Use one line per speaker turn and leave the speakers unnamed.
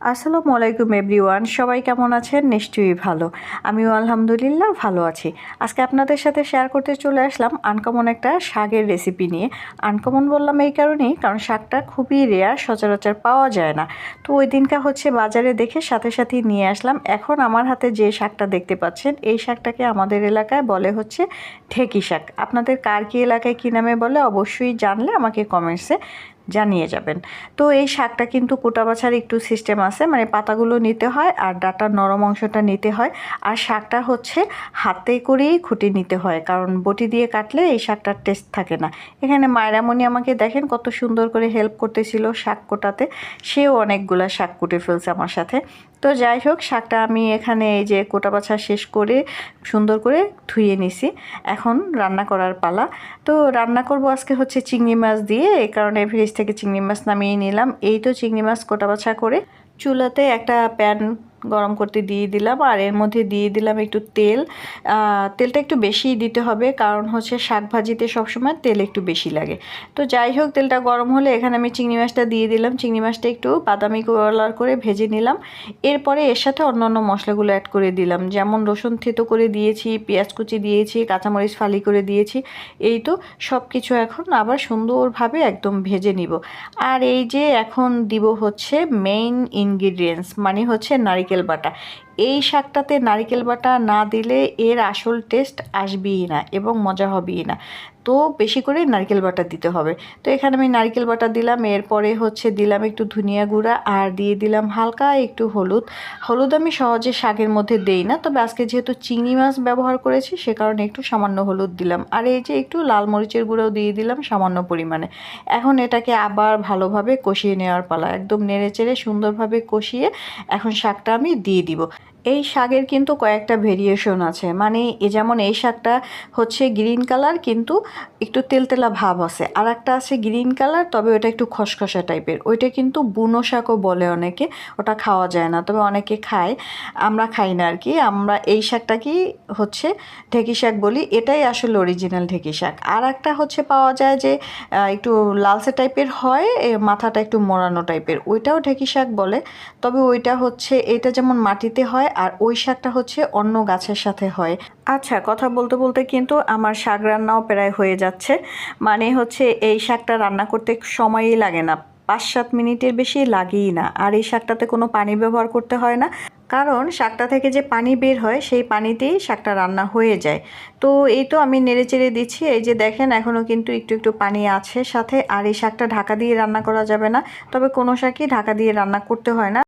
আসসালামু আলাইকুম, এভরিওয়ান। সবাই কেমন আছেন? নিশ্চয়ই ভালো। আমিও আলহামদুলিল্লাহ ভালো আছি। আজকে আপনাদের সাথে শেয়ার করতে চলে আসলাম আনকমন একটা শাকের রেসিপি নিয়ে। আনকমন বললাম এই কারণেই, কারণ শাকটা খুবই রেয়ার সচরাচর পাওয়া যায় না। তো ওই দিনটা হচ্ছে বাজারে দেখে সাথে সাথেই নিয়ে আসলাম। এখন আমার হাতে যে শাকটা দেখতে পাচ্ছেন, এই শাকটাকে আমাদের এলাকায় বলে হচ্ছে ঢেকি শাক। আপনাদের কার কি এলাকায় কী নামে বলে অবশ্যই জানলে আমাকে কমেন্টসে জানিয়ে যাবেন। তো এই শাকটা কিন্তু কোটা বাছার একটু সিস্টেম আছে মানে পাতাগুলো নিতে হয় আর ডাটার নরম অংশটা নিতে হয়। আর শাকটা হচ্ছে হাতে করেই খুঁটি নিতে হয়, কারণ বটি দিয়ে কাটলে এই শাকটার টেস্ট থাকে না। এখানে মায়েরামণি আমাকে দেখেন কত সুন্দর করে হেল্প করতেছিল শাক কোটাতে। সেও অনেকগুলা শাক কুটে ফেলছে আমার সাথে। তো যাই হোক, শাকটা আমি এখানে এই যে কোটা বাছা শেষ করে সুন্দর করে ধুয়ে নিছি। এখন রান্না করার পালা। তো রান্না করব আজকে হচ্ছে চিংড়ি মাছ দিয়ে, এই কারণে ফ্রিজ থেকে চিংড়ি মাছ নামিয়ে নিলাম। এই তো চিংড়ি মাছ কোটা বাছা করে চুলাতে একটা প্যান গরম করতে দিয়ে দিলাম। আর এর মধ্যে দিয়ে দিলাম একটু তেল। তেলটা একটু বেশি দিতে হবে, কারণ হচ্ছে শাক ভাজিতে সবসময় তেল একটু বেশি লাগে। তো যাই হোক, তেলটা গরম হলে এখানে আমি চিংড়ি মাছটা দিয়ে দিলাম। চিংড়ি মাছটা একটু বাদামি কালার করে ভেজে নিলাম। এরপরে এর সাথে অন্য অন্য মশলাগুলো অ্যাড করে দিলাম। যেমন রসুন থেতো করে দিয়েছি, পেঁয়াজ কুচি দিয়েছি, কাঁচামরিচ ফালি করে দিয়েছি। এই তো সব কিছু এখন আবার সুন্দরভাবে একদম ভেজে নিব। আর এই যে এখন দিব হচ্ছে মেইন ইনগ্রিডিয়েন্টস মানে হচ্ছে নারিকেল নারিকেল বাটা। এই শাকটাতে নারিকেল বাটা না দিলে এর আসল টেস্ট আসবেই না এবং মজা হবেই না। তো বেশি করে নারকেল বাটা দিতে হবে। তো এখানে আমি নারকেল বাটা দিলাম, এরপরে হচ্ছে দিলাম একটু ধনিয়া গুঁড়া আর দিয়ে দিলাম হালকা একটু হলুদ। হলুদ আমি সহজে শাকের মধ্যে দেই না, তবে আজকে যেহেতু চিংড়ি মাছ ব্যবহার করেছি, সে কারণে একটু সামান্য হলুদ দিলাম। আর এই যে একটু লাল মরিচের গুঁড়োও দিয়ে দিলাম সামান্য পরিমাণে। এখন এটাকে আবার ভালোভাবে কষিয়ে নেওয়ার পালা, একদম নেড়ে চেড়ে সুন্দরভাবে কষিয়ে এখন শাকটা আমি দিয়ে দিব। এই শাকের কিন্তু কয়েকটা ভেরিয়েশন আছে। মানে এ যেমন এই শাকটা হচ্ছে গ্রিন কালার কিন্তু একটু তেলতেলা ভাব আছে। আর একটা আছে গ্রিন কালার তবে ওটা একটু খসখসা টাইপের ওইটা কিন্তু বুনো শাকও বলে অনেকে, ওটা খাওয়া যায় না, তবে অনেকে খায়। আমরা খাই না আর কি আমরা এই শাকটাকেই হচ্ছে ঢেকি শাক বলি। এটাই আসলে অরিজিনাল ঢেকি শাক। আর একটা হচ্ছে পাওয়া যায় যে একটু লালসে টাইপের হয় মাথাটা একটু মোড়ানো টাইপের ওইটাও ঢেকি শাক বলে। তবে ওইটা হচ্ছে এটা যেমন মাটিতে হয় আর ওই শাকটা হচ্ছে অন্য গাছের সাথে হয়। আচ্ছা কথা বলতে বলতে কিন্তু আমার শাক রান্নাও প্রায় হয়ে যাচ্ছে। মানে হচ্ছে এই শাকটা রান্না করতে সময়ই লাগে না। পাঁচ সাত মিনিটের বেশি লাগেই না। আর এই শাকটাতে কোনো পানি ব্যবহার করতে হয় না। কারণ শাকটা থেকে যে পানি বের হয়, সেই পানিতেই শাকটা রান্না হয়ে যায়। তো এই তো আমি নেড়ে চেড়ে দিচ্ছি। এই যে দেখেন এখনও কিন্তু একটু একটু পানি আছে সাথে। আর এই শাকটা ঢাকা দিয়ে রান্না করা যাবে না। তবে কোনো শাকই ঢাকা দিয়ে রান্না করতে হয় না।